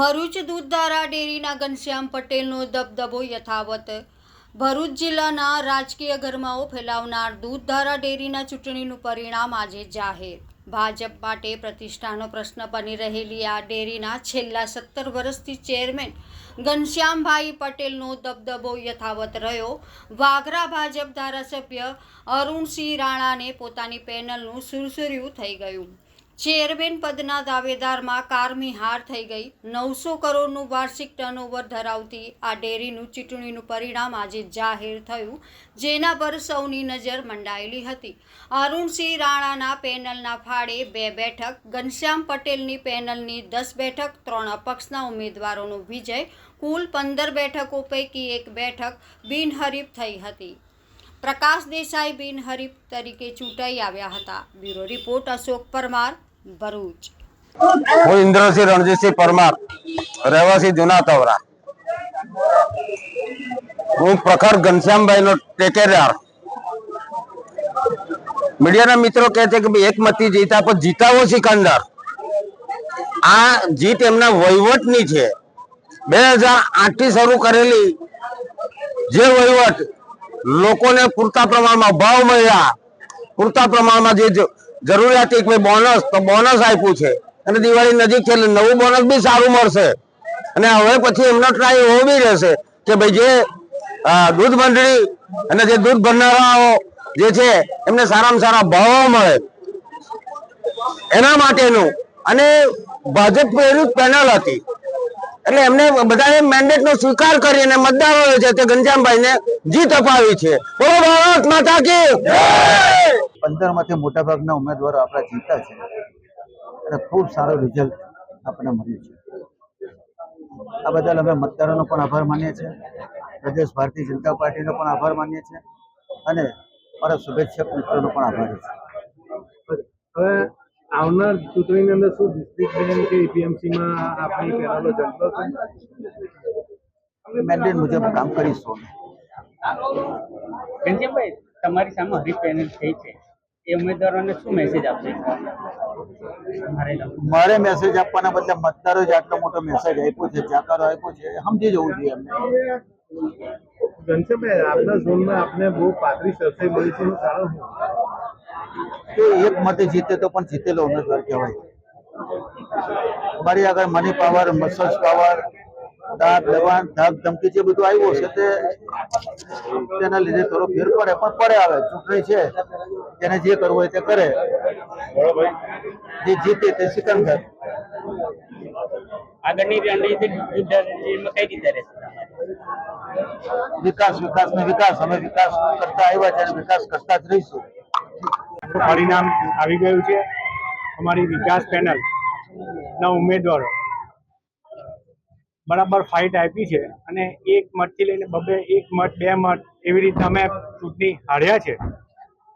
ભરૂચ દૂધધારા ડેરીના ઘનશ્યામ પટેલનો દબદબો યથાવત. ભરૂચ જિલ્લાના રાજકીય ગરમાઓ ફેલાવનાર દૂધધારા ડેરીના ચૂંટણીનું પરિણામ આજે જાહેર. ભાજપ માટે પ્રતિષ્ઠાનો પ્રશ્ન બની રહેલી આ ડેરીના છેલ્લા સત્તર વર્ષથી ચેરમેન ઘનશ્યામભાઈ પટેલનો દબદબો યથાવત રહ્યો. વાઘરા ભાજપ ધારાસભ્ય અરુણસિંહ રાણાને પોતાની પેનલનું સુરસુર્યું થઈ ગયું. ચેરમેન પદના દાવેદારમાં કારમી હાર થઈ ગઈ. નવસો કરોડનું વાર્ષિક ટર્નઓવર ધરાવતી આ ડેરીનું ચૂંટણીનું પરિણામ આજે જાહેર થયું, જેના પર સૌની નજર મંડાયેલી હતી. અરુણસિંહ રાણાના પેનલના ફાળે બે બેઠક, ઘનશ્યામ પટેલની પેનલની દસ બેઠક, ત્રણ અપક્ષના ઉમેદવારોનો વિજય, કુલ પંદર બેઠકો પૈકી એક બેઠક બિનહરીફ થઈ હતી. પ્રકાશ દેસાઈ બિનહરીફ તરીકે ચૂંટાઈ આવ્યા હતા. Bureau report Ashok Parmar. Bharuch. હું ઇન્દ્રસિંહ રણજીતસિંહ પરમાર, રહેવાસી જૂના તવરા. હું પ્રખર ઘનશ્યામભાઈ નો ટેકેદાર મીડિયાના મિત્રો કહે છે કે ભાઈ એક મતી જીતા, પણ જીતાવો સિકંદર. આ જીત એમના વહીવટની છે. બે હજાર આઠથી શરૂ કરેલી જે વહીવટ લોકોને પૂરતા પ્રમાણમાં ભાવ મળ્યા, પૂરતા પ્રમાણમાં જ- જરૂરિયાત એક ભાઈ બોનસ તો બોનસ આપ્યું છે. અને દિવાળી નજીક છે એટલે નવું બોનસ બી સારું મળશે. અને હવે પછી એમનો ટ્રાય એવો બી રહેશે કે ભાઈ જે દૂધ મંડળી અને જે દૂધ ભરનારાઓ જે છે, એમને સારામાં સારા ભાવો મળે. એના માટેનું. અને ભાજપ પ્રેરિત પેનલ હતી. એટલે એમને બધાએ મેન્ડેટ નો સ્વીકાર કરી અને મતદારોએ છે તે ઘનશ્યામભાઈ ને જીત અપાવી છે. બોલો, ભારત માતા કી પંદરમાંથી મોટા ઉમેદવારો આપણા જીતા છે. અને ખૂબ સારો રિઝલ્ટ આપણને મળ્યું છે. આ બદલ અમે મતદારોનો પણ આભાર માનીએ છીએ. પ્રદેશ ભારતીય જનતા પાર્ટીનો પણ આભાર માનીએ છીએ. અને મારા શુભેચ્છક મિત્રોનો પણ આભાર છે. હવે આવનાર ચૂંટણીની અંદર શું ડિસ્ટ્રિક્ટ બેંક કે એપીએમસીમાં આપણી પહેલાનો જંગલો છે? મેન્ડેટ મુજબ કામ કરીશું ઘનશ્યામભાઈ તમારી સામે હરીફ પેનલ થઈ છે. એ ઉમેદવારોને શું મેસેજ આપશે? મારે મેસેજ આપવાના બદલે મતદારો જ આટલો મોટો મેસેજ આપ્યો છે જાકારો આપ્યો છે સમજી જવું જોઈએ એમને. ઘનશ્યામભાઈ આપના ઝોનમાં આપને બહુ પાતળી સરસાઈ મળી છે કારણ કે એક મતે જીતે તો પણ જીતેલો ઉમેદવાર કહેવાય. મારી આગળ મની પાવર મસલ્સ પાવર દાગ દબાણ ધાક ધમકી જે બધું આવ્યું છે તે તેના લીધે થોડો ફેર પડે પણ પડે આવે ચૂંટણી છે તેને જે કરવું હોય તે કરે. જે જીતે તે સિકંદર આગળની રણનીતિ વિકાસ વિકાસ ને વિકાસ અમે વિકાસ કરતા આવ્યા છે અને વિકાસ કરતા જ રહીશું. પરિણામ આવી ગયું છે. અમારી વિકાસ પેનલ ના ઉમેદવારો બરાબર ફાઇટ આપી છે અને એક મતથી લઈને બબે એક મત, બે મત એવી રીતે અમે ચૂંટણી હાર્યા છે.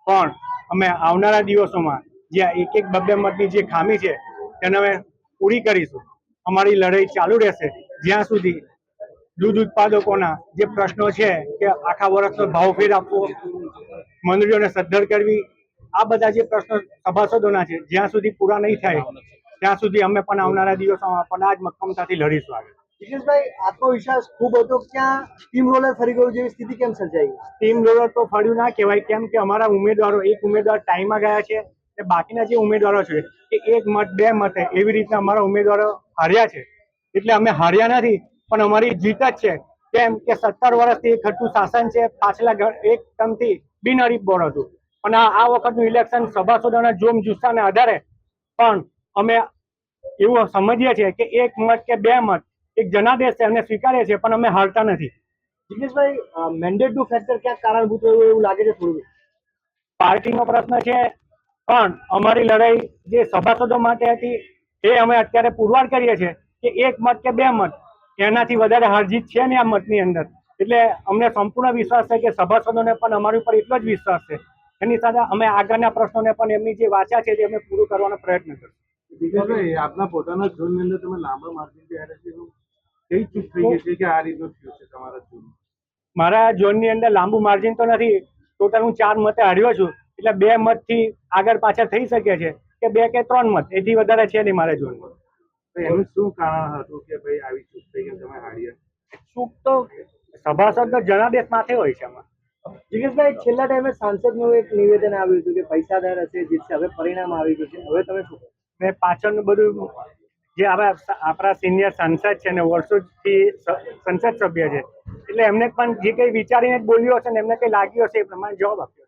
પણ અમે આવનારા દિવસોમાં જ્યાં એક એક બબે મતની જે ખામી છે, તેને અમે પૂરી કરીશું. અમારી લડાઈ ચાલુ રહેશે. જ્યાં સુધી દૂધ ઉત્પાદકોના જે પ્રશ્નો છે કે આખા વર્ષનો ભાવ ફેર આપવો, મંડળીઓને સદ્ધર કરવી, આ બધા જે પ્રશ્નો સભાસદોના છે, જ્યાં સુધી પૂરા નહીં થાય, ત્યાં સુધી અમે પણ આવનારા દિવસોમાં પણ આ જ મક્કમતાથી લડીશું આગળ. જિગ્નેશભાઈ આત્મવિશ્વાસ ખૂબ હતો ક્યાં ટીમ રોલર ફરી ગયું જેવી સ્થિતિ કેમ સર્જાઈ? ટીમ રોલર તો ફળ્યું ના કહેવાય, કેમ કે અમારા ઉમેદવારો, એક ઉમેદવાર ટાઈમમાં ગયા છે અને બાકીના જે ઉમેદવારો છે, એ એક મત, બે મતે એવી રીતના અમારા ઉમેદવારો હાર્યા છે. એટલે અમે હાર્યા નથી, પણ અમારી જીત જ છે. કેમ કે સત્તર વર્ષથી એક ખટું શાસન છે, પાછલા એક ટર્મથી બિનહરીફ બોર્ડ હતું. આ આ વખતનું ઇલેક્શન સભાસદોના જોમ જુસ્સાને આધારે, પણ અમે એવું સમજીએ છીએ કે એક મત કે બે મત એક જનાદેશ છે અને સ્વીકારીએ છીએ પણ અમે હારતા નથી. જિગ્નેશભાઈ મેન્ડેટનું ફેક્ટર ક્યાંક કારણભૂત રહ્યું એવું લાગે છે થોડું પાર્ટીનો પ્રશ્ન છે પણ અમારી લડાઈ જે સભાસદો માટે હતી એ અમે અત્યારે પુરવાર કરીએ છીએ કે એક મત કે બે મત. એનાથી વધારે હારજીત છે ને આ મતની અંદર? એટલે અમને સંપૂર્ણ વિશ્વાસ છે કે સભાસદોને પણ અમારી ઉપર એટલો જ વિશ્વાસ છે. એની સાથે અમે આગળના પ્રશ્નોને પણ એમની જે વાચા છે તે અમે પૂરું કરવાનો પ્રયત્ન કરશું. આપના પોતાના ઝોનની અંદર તમે લાંબા માર્જિનથી હારે છે. એવું કઈ ચૂક થઈ ગઈ છે કે આ રીતનું થયું છે તમારા ઝોન મારા ઝોનની અંદર લાંબુ માર્જિન તો નથી. ટોટલ હું ચાર મતે હાર્યો છું. એટલે બે મતથી આગળ પાછળ થઈ શકે છે કે બે કે ત્રણ મત. એથી વધારે છે નહીં મારા ઝોનમાં એનું શું કારણ હતું કે ભાઈ આવી ચૂક થઈ ગઈ તમે હાર્યા? ચૂક તો સભાસદનો જનાદેશ માથે હોય છે આમાં. જિગ્નેશભાઈ છેલ્લા ટાઈમે સાંસદનું એક નિવેદન આવ્યું હતું કે પૈસાદાર હશે જીતશે હવે પરિણામ આવી ગયું છે. હવે તમે શું મેં પાછળનું બધું જે આપણા આપણા સિનિયર સાંસદ છે ને વર્ષોથી સંસદ સભ્ય છે. એટલે એમને પણ જે કંઈ વિચારીને બોલ્યો હશે ને એમને કંઈ લાગ્યું હશે એ પ્રમાણે જવાબ આપ્યો.